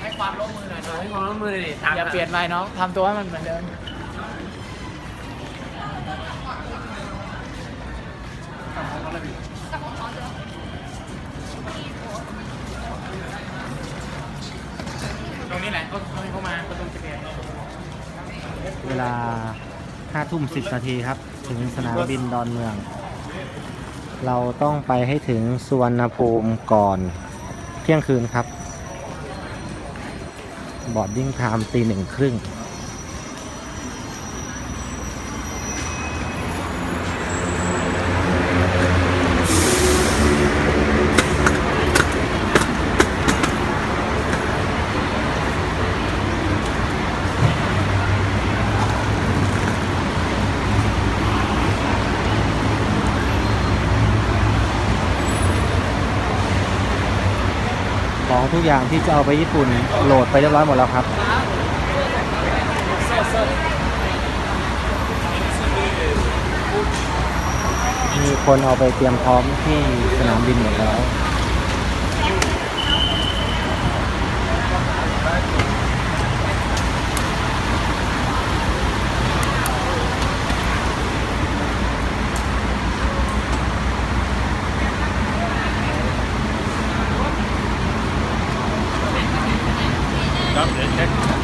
ให้ความร่วมมือหน่อยเถอะให้ความร่วมมือเลยดิตามอย่าเปลี่ยนไปน้องทำตัวให้มันเหมือนเดิมตรงนี้แหละก็ตรงนี้เข้ามาก็ตรงจะเปลี่ยนเวลา5ทุ่ม10นาทีครับ ถึงสนามบินดอนเมือง เราต้องไปให้ถึงสุวรรณภูมิก่อนเที่ยงคืนครับ บอร์ดดิ้งไทม์ตีหนึ่งครึ่ง ของทุกอย่างที่จะเอาไปญี่ปุ่นโหลดไปเรียบร้อยหมดแล้วครับ มีคนเอาไปเตรียมพร้อมที่สนามบินหมดแล้ว Stop that, that,